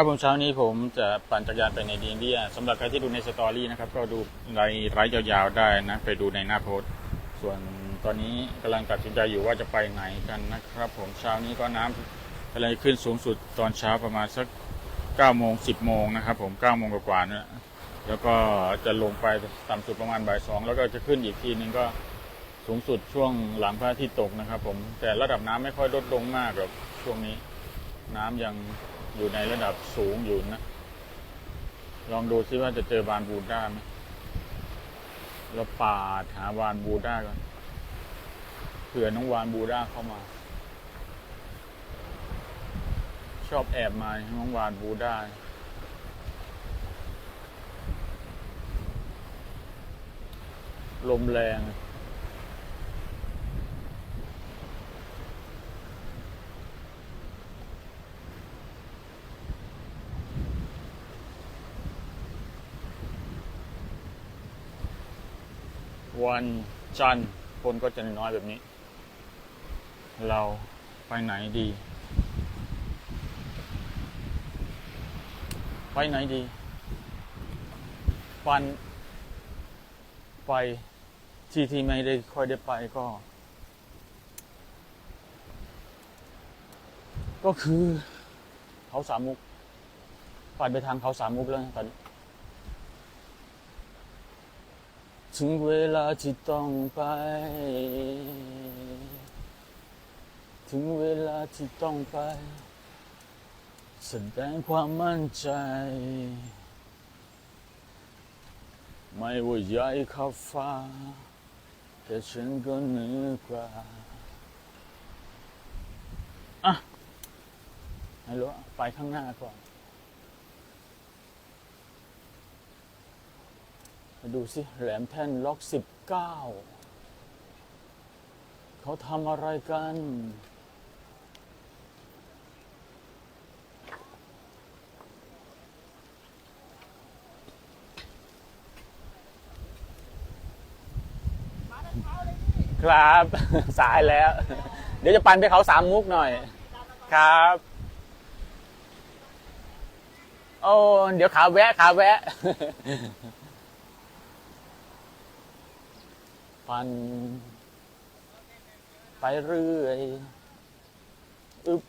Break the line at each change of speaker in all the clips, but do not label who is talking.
ครับผมเช้านี้ผมจะปั่นจักรยานไปในดีนเดียสำหรับใครที่ดูในสตอรี่นะครับก็ดูรายรายยาวๆได้นะ ไปดูในหน้าโพสต์ส่วนตอนนี้กำลังตัดสินใจอยู่ว่าจะไปไหนกันนะครับ ผมเช้านี้ก็น้ำกำลังขึ้นสูงสุดตอนเช้าประมาณสัก9โมง10โมงนะครับ ผม9โมงกว่าๆเนี่ยแล้วก็จะลงไปต่ำสุดประมาณบ่ายสองแล้วก็จะขึ้นอีกทีนึงก็สูงสุดช่วงหลังพระอาทิตย์ตกนะครับ ผมแต่ระดับน้ำไม่ค่อยลดลงมากหรอกช่วงนี้ น้ำยัง อยู่ในระดับสูงอยู่นะ ลองดูซิว่าจะเจอบานบูด้าไหมเราปาดหาวานบูด้าก่อนเผื่อน้องวานบูด้าเข้ามา ชอบแอบมาน้องวานบูด้าลมแรง วันจันทร์คนก็จะน้อยแบบนี้ เราไปไหนดี ไปไหนดี ปันไปที่ที่ไม่ได้ค่อยได้ไปก็ ก็คือเขาสามมุกปันไปทางเขาสามมุกแล้วตอนนี้ ถึงเวลาที่ต้องไป ถึงเวลาที่ต้องไป แสดงความมั่นใจ ไม่ว่าใหญ่ขับฟ้า แต่ฉันก็เหนือกว่าอะไม่รู้อะไปข้างหน้าก่อน มาดูสิแหลมแท่นล็อกสิบเก้าเขาทำอะไรกัน ครับ สายแล้ว เดี๋ยวจะปั่นไปเขาสามมุกหน่อย ครับ โอ้ เดี๋ยวขาแวะ ขาแวะ ปั่นไปเรื่อยอึบ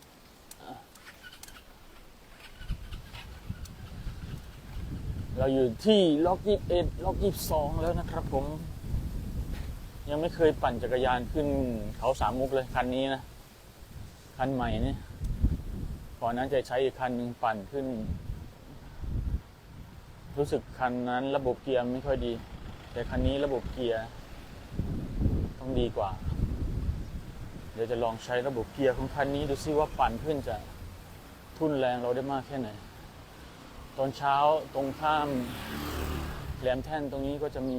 เราอยู่ที่ล็อกยี่สิบเอ็ดล็อกยี่สิบสองแล้วนะครับผม ยังไม่เคยปั่นจักรยานขึ้นเขาสามมุกเลย คันนี้นะ คันใหม่นี่ก่อนนั้นจะใช้อีกคันหนึ่งปั่นขึ้น รู้สึกคันนั้นระบบเกียร์ไม่ค่อยดี แต่คันนี้ระบบเกียร์ ดีกว่า เดี๋ยวจะลองใช้ระบบเกียร์ของคันนี้ดูซิว่าปั่นขึ้นจะทุ่นแรงเราได้มากแค่ไหน ตอนเช้าตรงข้ามแหลมแท่นตรงนี้ก็จะมี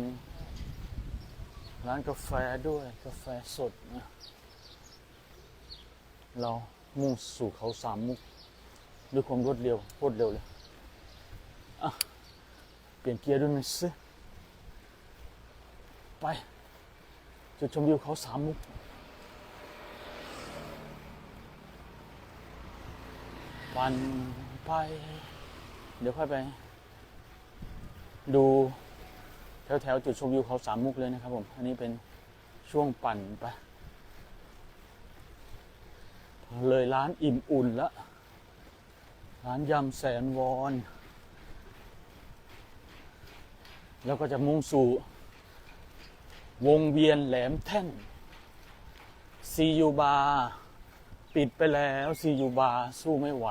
ร้านกาแฟด้วยกาแฟสดนะเรามุ่งสู่เขาสามมุกด้วยความรวดเร็วโคตรเร็วเลยเปลี่ยนเกียร์ด้วยหน่อยสิไป จุดชมวิวเขาสามมุก ปั่นไป เดี๋ยวค่อยไป ดูแถวแถวๆจุดชมวิวเขาสามมุกเลยนะครับผม อันนี้เป็นช่วงปั่นไป เลยร้านอิ่มอุ่นล้วร้านยำแสนวอน แล้วก็จะมุ่งสู่ วงเวียนแหลมแท่นซียูบาปิดไปแล้วซียูบาสู้ไม่ไหว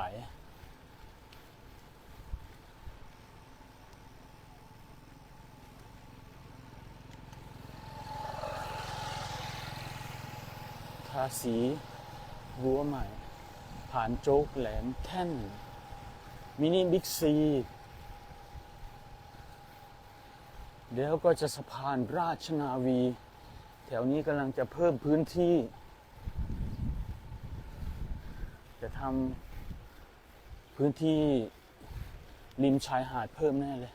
ทาสีรั้วใหม่ ผ่านโจ๊กแหลมแท่น มินิบิ๊กซี เดี๋ยวก็จะสะพานราชนาวี แถวนี้กำลังจะเพิ่มพื้นที่ จะทำพื้นที่ริมชายหาดเพิ่มแน่เลย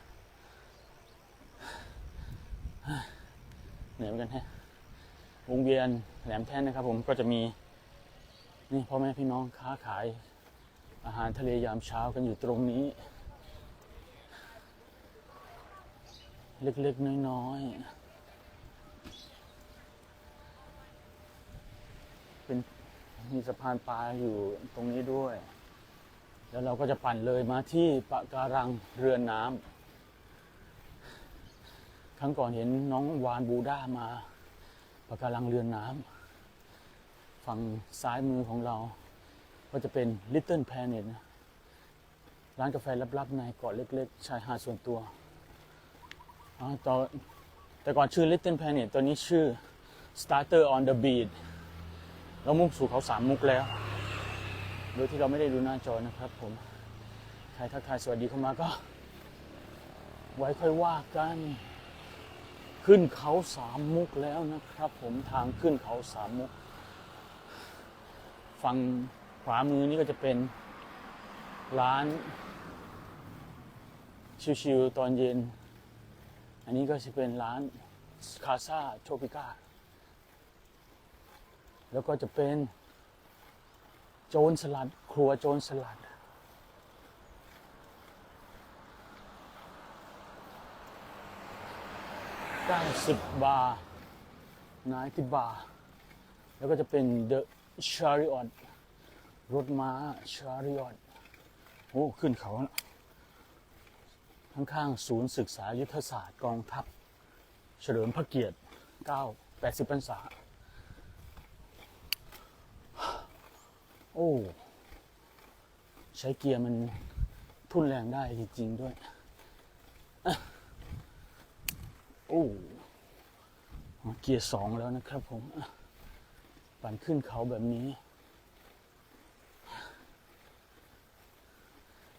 เหนื่อยเหมือนกันแฮะวงเวียนแหลมแท่นนะครับ ผมก็จะมีนี่พ่อแม่พี่น้องค้าขายอาหารทะเลยามเช้ากันอยู่ตรงนี้ เล็กๆ น้อยๆ เป็นมีสะพานปลาอยู่ตรงนี้ด้วย แล้วเราก็จะปั่นเลยมาที่ปะการังเรือนน้ำครั้งก่อนเห็นน้องวานบูด้ามาปะการังเรือนน้ำฝั่งซ้ายมือของเรา ก็จะเป็น Little Planet นะร้านกาแฟลับๆในเกาะเล็ก ๆ ชายหาดส่วนตัว ต่อแต่ก่อนชื่อ Little Planet ตัวนี้ชื่อ Starter on the Beat เรามุ่งสู่เขาสามมุกแล้ว โดยที่เราไม่ได้ดูหน้าจอนะครับผม ใครทักทายสวัสดีเข้ามาก็ ไว้ค่อยว่ากัน ขึ้นเขาสามมุกแล้วนะครับผมทางขึ้นเขาสามมุก ฝั่งขวามือนี่ก็จะเป็นร้านชิวๆตอนเย็น อันนี้ก็จะเป็นร้านคาซาโทปิก้าแล้วก็จะเป็นโจรสลัด ครัวโจรสลัดได้สิบบาทนายที่บาทแล้วก็จะเป็น The Chariot รถม้า Chariot โอ้ ขึ้นเขานะ ข้างๆ ศูนย์ศึกษายุทธศาสตร์กองทัพ เฉลิมพระเกียรติ 9 80พรรษา โอ้ ใช้เกียร์มันทุ่นแรงได้จริง ๆ ด้วย โอ้เกียร์สองแล้วนะครับผม ปั่นขึ้นเขาแบบนี้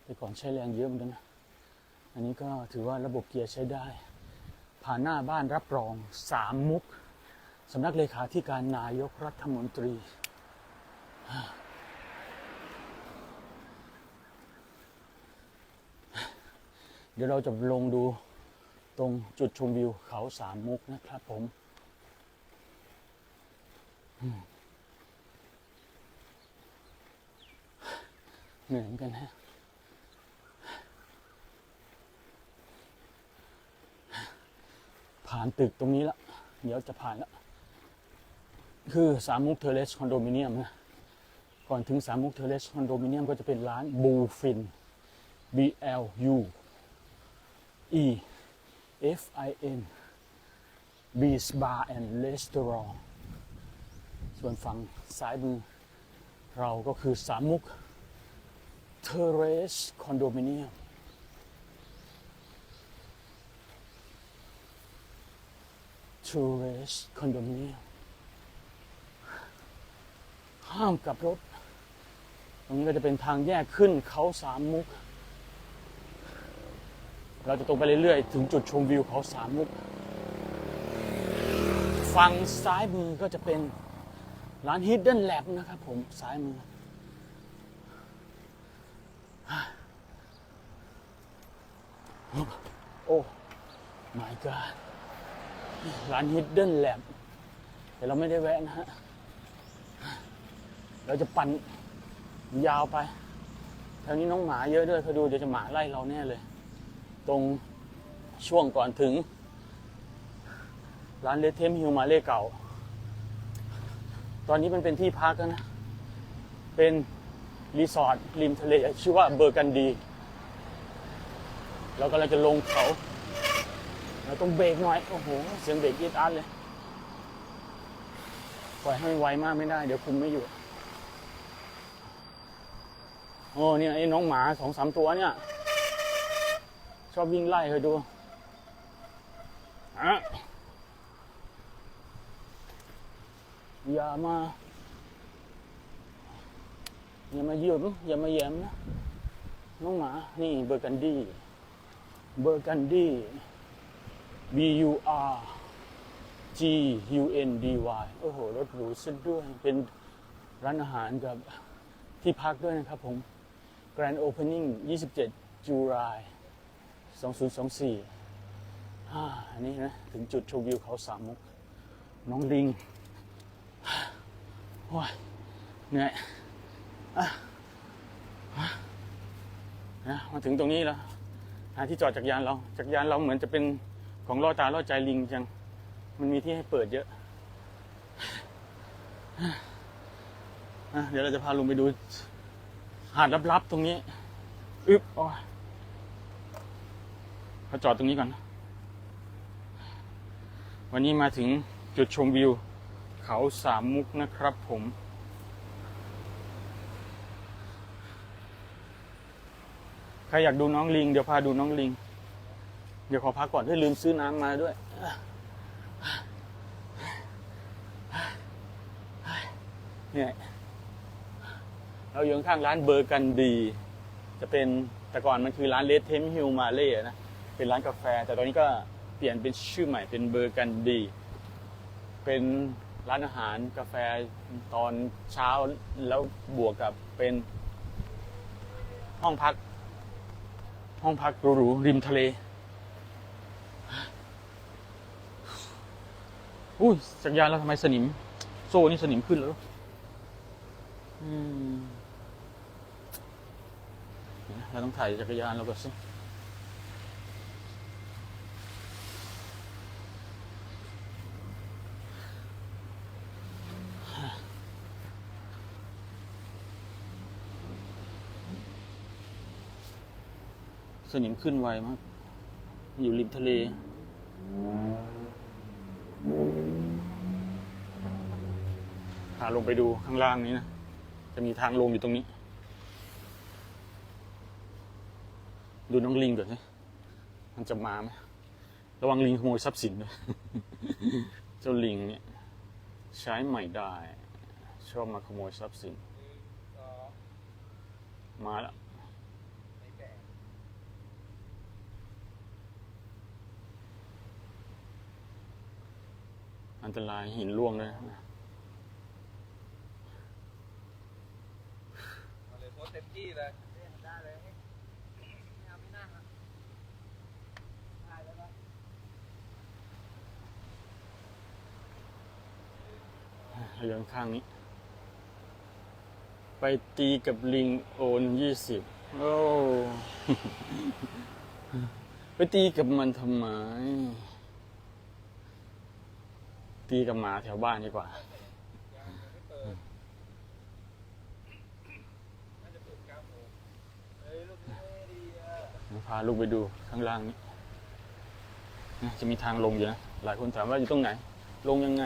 แต่ก่อนใช้แรงเยอะเหมือนกันนะ อันนี้ก็ถือว่าระบบเกียร์ใช้ได้ ผ่านหน้าบ้านรับรองสามมุกสำนักเลขาธิการนายกรัฐมนตรี เดี๋ยวเราจะลงดูตรงจุดชมวิวเขาสามมุกนะครับผมเหนื่อยเหมือนกันฮะ ผ่านตึกตรงนี้ละเดี๋ยวจะผ่านละคือสามมุกเทเลสคอนโดมิเนียมนะก่อนถึงสามมุกเทเลสคอนโดมิเนียมก็จะเป็นร้านบูฟิน B L U E F I N Beach Bar and Restaurant ส่วนฝั่งซ้ายมือเราก็คือสามมุกเทเรสคอนโดมิเนียม t o u r i s t condominium ห้ามกลับรถ ตรงนี้ก็จะเป็นทางแยกขึ้นเขาสามมุก เราจะตรงไปเรื่อยๆ ถึงจุดชมวิวเขาสามมุก ฝั่งซ้ายมือก็จะเป็นร้าน Hidden Lab นะครับผมซ้ายมือ โอ้ my god ร้าน Hidden Lab แต่เราไม่ได้แวะนะฮะ เราจะปั่นยาวไปแถวนี้น้องหมาเยอะด้วยเขาดูเดี๋ยวจะหมาไล่เราแน่เลย ตรงช่วงก่อนถึง ร้านเลเทมฮิวมาเล่เก่า ตอนนี้มันเป็นที่พักแล้วนะ เป็นรีสอร์ทริมทะเลชื่อว่าเบอร์กันดี เรากำลังจะลงเขา เราต้องเบรกหน่อย โอ้โห เสียงเบรกยีดอัดเลย ปล่อยให้มันไวมากไม่ได้ เดี๋ยวคุมไม่อยู่ โอ้เนี่ยไอ้น้องหมาสองสามตัวเนี่ย ชอบวิ่งไล่เคยดูอะอย่ามา อย่ามาเยืมอย่ามาแย้มนะ น้องหมา นี่เบอร์กันดี้ เบอร์กันดี้ B U R G U N D Y โอ้โห รถหรูซะด้วย เป็นร้านอาหารกับที่พักด้วยนะครับผม Grand Opening 27จุลาย2024อ่าอันนี้นะ ถึงจุดชมวิวเขาสามมุก น้องลิงโอ้ยเหนื่อยอะนะมาถึงตรงนี้แล้วหาที่จอดจักรยานเรา จักรยานเราเหมือนจะเป็น ของล่อตาล่อใจลิงจัง มันมีที่ให้เปิดเยอะ เดี๋ยวเราจะพาลุงไปดู หาดลับๆตรงนี้ อึ๊บโอ้ยเขาจอดตรงนี้ก่อน วันนี้มาถึงจุดชมวิว เขาสามมุกนะครับผมใครอยากดูน้องลิง เดี๋ยวพาดูน้องลิง เดี๋ยวขอพักก่อนด้วยลืมซื้อน้ำมาด้วย เนี่ยเราอยู่ข้างร้านเบอร์กันดี จะเป็นแต่ก่อนมันคือร้านเลดเทมฮิลมาเล่นะ เป็นร้านกาแฟ แต่ตอนนี้ก็เปลี่ยนเป็นชื่อใหม่เป็นเบอร์กันดี เป็นร้านอาหารกาแฟตอนเช้าแล้วบวกกับเป็น ห้องพัก ห้องพักหรูๆริมทะเล อุ้ยจักรยานเราทำไมสนิม โซ่นี่สนิมขึ้นแล้วอืมเราต้องถ่ายจักรยานเราก่อนสิสนิมขึ้นไวมาก อยู่ริมทะเล พาลงไปดูข้างล่างนี้นะ จะมีทางลงอยู่ตรงนี้ ดูน้องลิงก่อนสิมันจะมาไหมระวังลิงขโมยทรัพย์สินด้วยเจ้าลิงเนี่ย ใช้ใหม่ได้ ชอบมาขโมยทรัพย์สิน มาแล้ว อันตรายหินร่วงเลยนะ
เอาเลยโพสต์เต็มที่เลยได้เลยไม่เอาไม่นั่งอะได้แล้วปะ
เรื่องข้างนี้ ไปตีกับลิงโอนยี่สิบโอ้ไปตีกับมันทำไม ตีกับหมาแถวบ้านดีกว่า พาลูกไปดูข้างล่างนี้จะมีทางลงอยู่นะ หลายคนถามว่าอยู่ตรงไหน ลงยังไง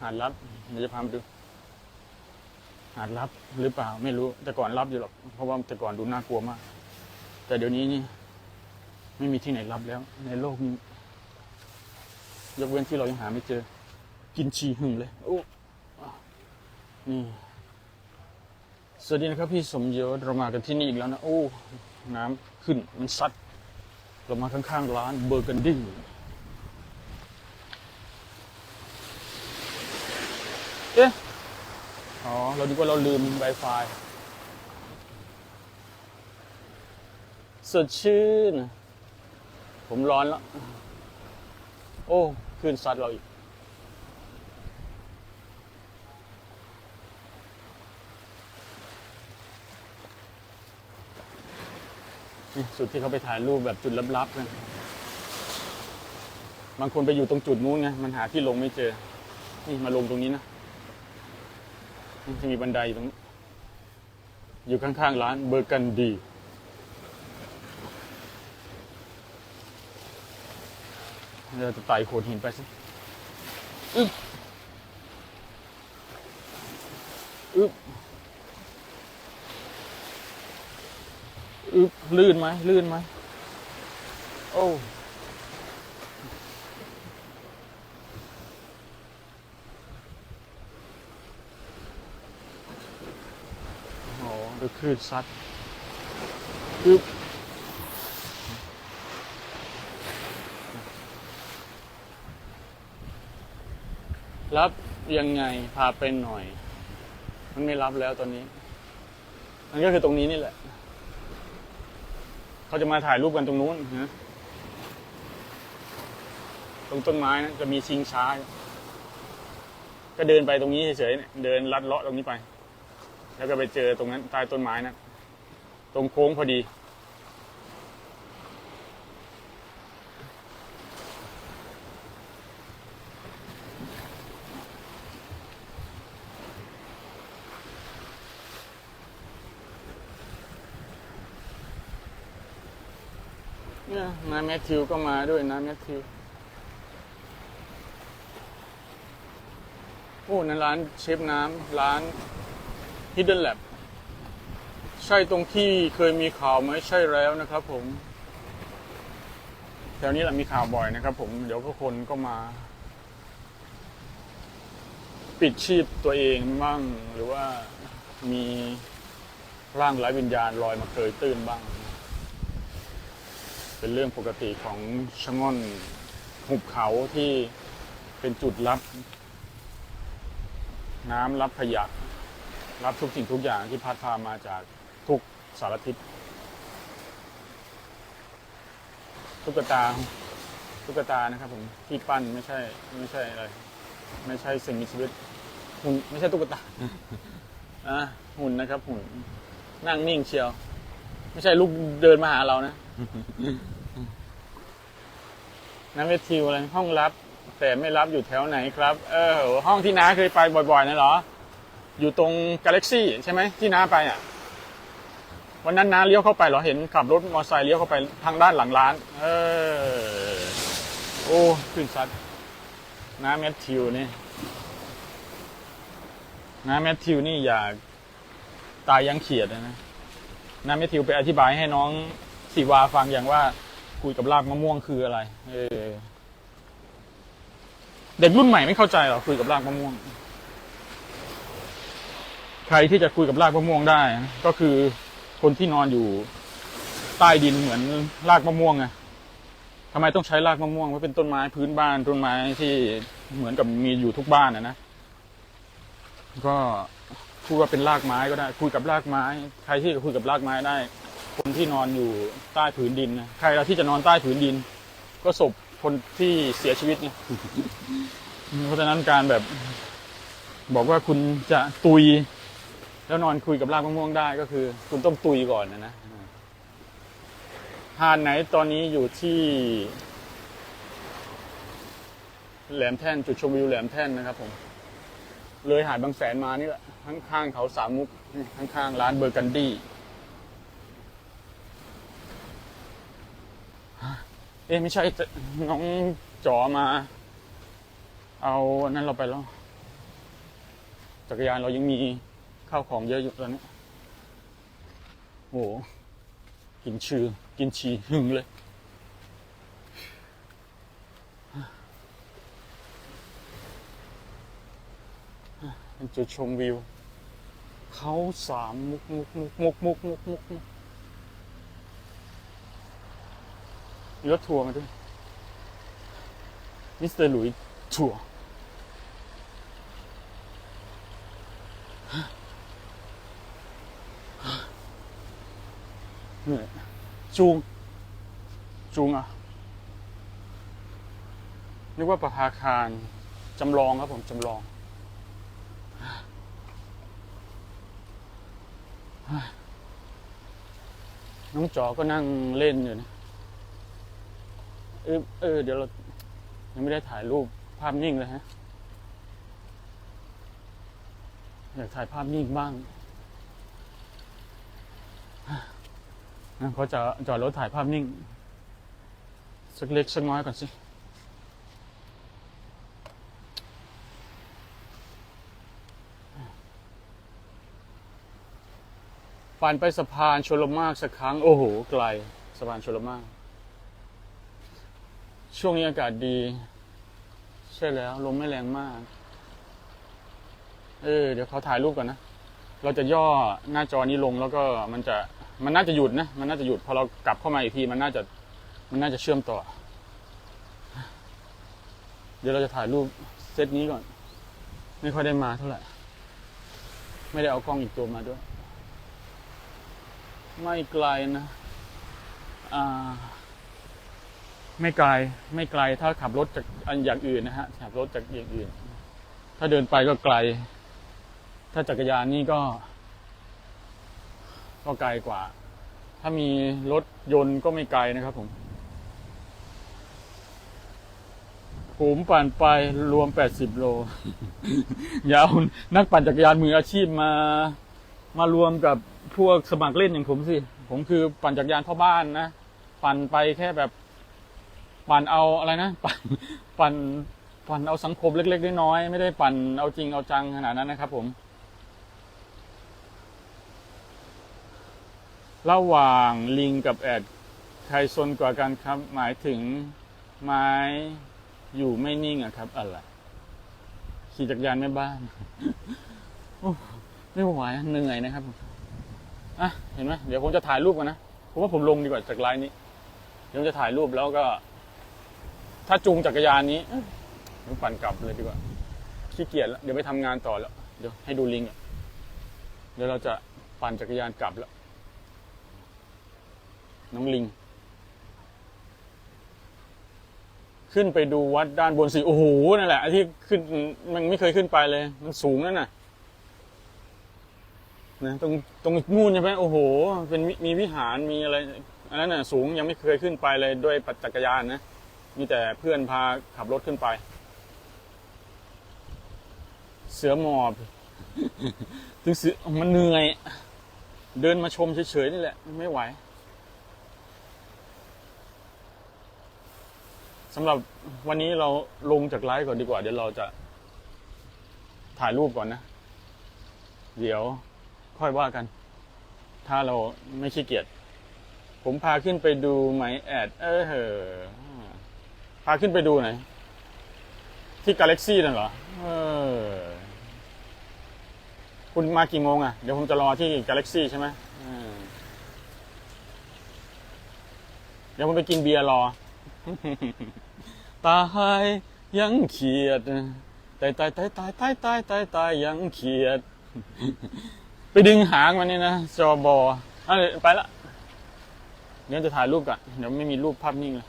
หาดลับเดี๋ยวจะพาไปดู หาดลับหรือเปล่าไม่รู้ แต่ก่อนรับอยู่หรอก เพราะว่าแต่ก่อนดูน่ากลัวมาก แต่เดี๋ยวนี้นี่ไม่มีที่ไหนรับแล้ว ในโลกนี้ ยกเว้นที่เรายังหาไม่เจอ กินชีหึงเลยโอ้นี่สวัสดีนะครับพี่สมยศเรามากันที่นี่อีกแล้วนะ โอ้น้ำขึ้นมันซัดเรามาข้างๆร้านเบอร์กันดี้เอ๊ะอ๋อ เราดูว่าเราลืม Wi-Fi สดชื่น ผมร้อนแล้ว โอ้ ขึ้นซัดเราอีก นี่จุดที่เขาไปถ่ายรูปแบบจุดลับๆนะบางคนไปอยู่ตรงจุดนู้นไงมันหาที่ลงไม่เจอ นี่มาลงตรงนี้นะนี่จะมีบันไดอยู่ตรงนี้อยู่ข้างๆร้านเบอร์กันดี เราจะไต่โขดหินไปสิอึ๊บอึ๊บ อึ๊บลื่นไหมลื่นไหมโอ้โหดูคลื่นซัดอึ๊บรับยังไงพาไปหน่อย มันไม่รับแล้วตอนนี้ มันก็คือตรงนี้นี่แหละ เขาจะมาถ่ายรูปกันตรงนู้นนะตรงต้นไม้นะจะมีชิงช้า ก็เดินไปตรงนี้เฉยๆเนี่ยเดินลัดเลาะตรงนี้ไป แล้วก็ไปเจอตรงนั้นใต้ต้นไม้นะตรงโค้งพอดี เนี่ยน้าแมทธิวก็มาด้วยน้าแมทธิวโอ้นั่นร้านเชฟน้ำร้าน Hidden Lab ใช่ตรงที่เคยมีข่าวไหมใช่แล้วนะครับผม แถวนี้แหละมีข่าวบ่อยนะครับผม เดี๋ยวก็คนก็มา ปิดชีพตัวเองบ้างหรือว่ามีร่างไร้วิญญาณลอยมาเคยตื้นบ้าง เป็นเรื่องปกติของชะง่อนหุบเขาที่เป็นจุดรับ น้ำรับขยะ รับทุกสิ่งทุกอย่างที่พัดพามาจากทุกสารทิศตุ๊กตาตุ๊กตานะครับผมที่ปั้นไม่ใช่ไม่ใช่อะไรไม่ใช่สิ่งมีชีวิตหุ่นไม่ใช่ตุ๊กตาอะหุ่นนะครับหุ่นนั่งนิ่งเชียว ไม่ใช่ลูกเดินมาหาเรานะ น้ำเวทิวอะไรห้องรับ แต่ไม่รับอยู่แถวไหนครับ เออ ห้องที่น้าเคยไปบ่อยๆนะเหรอ อยู่ตรงกาแล็กซี่ใช่ไหมที่น้าไปอะ วันนั้นน้าเลี้ยวเข้าไปเหรอเห็นขับรถมอเตอร์ไซค์เลี้ยวเข้าไปทางด้านหลังร้าน เออ โอ้ขึ้นซัดน้าแมทธิวนี่น้าแมทธิวนี่อยากตายยังเขียดนะน้าแมทธิวไปอธิบายให้น้อง สีวาฟังอย่างว่าคุยกับรากมะม่วงคืออะไร เออ เด็กรุ่นใหม่ไม่เข้าใจหรอคุยกับรากมะม่วง ใครที่จะคุยกับรากมะม่วงได้ ก็คือคนที่นอนอยู่ใต้ดินเหมือนรากมะม่วงไงทำไมต้องใช้รากมะม่วงเพราะเป็นต้นไม้พื้นบ้านต้นไม้ที่เหมือนกับมีอยู่ทุกบ้านนะนะ ก็พูดว่าเป็นรากไม้ก็ได้ คุยกับรากไม้ ใครที่จะคุยกับรากไม้ได้ คนที่นอนอยู่ใต้ผืนดินนะใครเราที่จะนอนใต้ผืนดิน ก็ศพคนที่เสียชีวิตไงเพราะฉะนั้นการแบบ บอกว่าคุณจะตุย แล้วนอนคุยกับรากมะม่วงได้ก็คือ คุณต้องตุยก่อนนะนะหาดไหนตอนนี้อยู่ที่ แหลมแท่นจุดชมวิวแหลมแท่นนะครับผม เลยหาดบางแสนมานี่แหละข้างๆเขาสามมุกข้างๆร้านเบอร์กันดี้ เอ๊ะไม่ใช่น้องจ๋อมา เอาอันนั้นเราไปแล้ว จักรยานเรายังมีข้าวของเยอะอยู่ตอนนี้โอ้โหกินชื่อ กินชีหึงเลย เป็นจุดชมวิว เขาสามมุกมุกมุกมุกมุกมุกมุก มีรถทัวร์มาด้วยมิสเตอร์หลุยส์ทัวร์เหนื่อยจูง จูงอะ นึกว่าประภาคารจำลองครับผมจำลอง น้องจอก็นั่งเล่นอยู่นะ เออเออเดี๋ยวเรายังไม่ได้ถ่ายรูปภาพนิ่งเลยฮะอยากถ่ายภาพนิ่งบ้างเขาจะจอดรถถ่ายภาพนิ่ง สักเล็กสักน้อยก่อนสิปั่นไปสะพานชลมากสักครั้ง โอ้โห ไกลสะพานชลมาก ช่วงนี้อากาศดี ใช่แล้ว ลมไม่แรงมาก เออ เดี๋ยวเขาถ่ายรูปก่อนนะ เราจะย่อหน้าจอนี้ลงแล้วก็มันจะ มันน่าจะหยุดนะ มันน่าจะหยุด พอเรากลับเข้ามาอีกทีมันน่าจะ มันน่าจะเชื่อมต่อ เดี๋ยวเราจะถ่ายรูปเซตนี้ก่อน ไม่ค่อยได้มาเท่าไหร่ ไม่ได้เอากล้องอีกตัวมาด้วย ไม่ไกลนะ อ่า ไม่ไกลไม่ไกลถ้าขับรถจากอันอย่างอื่นนะฮะขับรถจากอย่างอื่น ถ้าเดินไปก็ไกล ถ้าจักรยานนี่ก็ ก็ไกลกว่า ถ้ามีรถยนต์ก็ไม่ไกลนะครับผมผมปั่นไปรวม 80 โล อย่าเอานักปั่นจักรยานมืออาชีพมา มารวมกับพวกสมัครเล่นอย่างผมสิ ผมคือปั่นจักรยานพ่อบ้านนะ ปั่นไปแค่แบบ ปั่นเอาอะไรนะ ปั่นปั่นปั่นเอาสังคมเล็กๆน้อยๆไม่ได้ปั่นเอาจริงเอาจังขนาดนั้นนะครับผมระหว่างลิงกับแอดใครซนกว่ากันครับ หมายถึงไม้อยู่ไม่นิ่งอะครับ อะไรขี่จักรยานแม่บ้านไม่ไหวเหนื่อยนะครับอะเห็นไหมเดี๋ยวผมจะถ่ายรูปกันนะผมว่าผมลงดีกว่าจากไลน์นี้เดี๋ยวจะถ่ายรูปแล้วก็ ถ้าจูงจักรยานนี้เอ้ยผมปั่นกลับเลยดีกว่าขี้เกียจแล้วเดี๋ยวไปทำงานต่อแล้ว เดี๋ยวให้ดูลิงอะเดี๋ยวเราจะปั่นจักรยานกลับแล้ว น้องลิง ขึ้นไปดูวัดด้านบนสิโอ้โหนั่นแหละไอ้ที่ขึ้นมันไม่เคยขึ้นไปเลย มันสูงนั่นน่ะนะตรงตรงนู่นใช่ไหมโอ้โห เป็นมิมีวิหารมีอะไรอันนั้นน่ะสูงยังไม่เคยขึ้นไปเลยด้วยปัจจักรยานนะ มีแต่เพื่อนพาขับรถขึ้นไป เสือหมอบถึงเสือมันเหนื่อย เดินมาชมเฉยๆนี่แหละ ไม่ไหวสำหรับวันนี้เราลงจากไลฟ์ก่อนดีกว่า เดี๋ยวเราจะถ่ายรูปก่อนนะ เดี๋ยวค่อยว่ากัน ถ้าเราไม่ขี้เกียจผมพาขึ้นไปดูไหมแอด เออเหอ พาขึ้นไปดูหน่อย ที่กาแล็กซี่นั่นเหรอ เออ คุณมากี่โมงอะ่ะ เดี๋ยวผมจะรอที่กาแล็กซี่ใช่ไหมเดี๋ยวผมไปกินเบียร์รอ ตายยังเขียด ตายตายตายตายตายตายตายตายยังเขียด ไปดึงหางมันนี่นะจอบออะเดี๋ยวไปละ เดี๋ยวจะถ่ายรูปก่อนเดี๋ยวไม่มีรูปภาพนิ่งเลย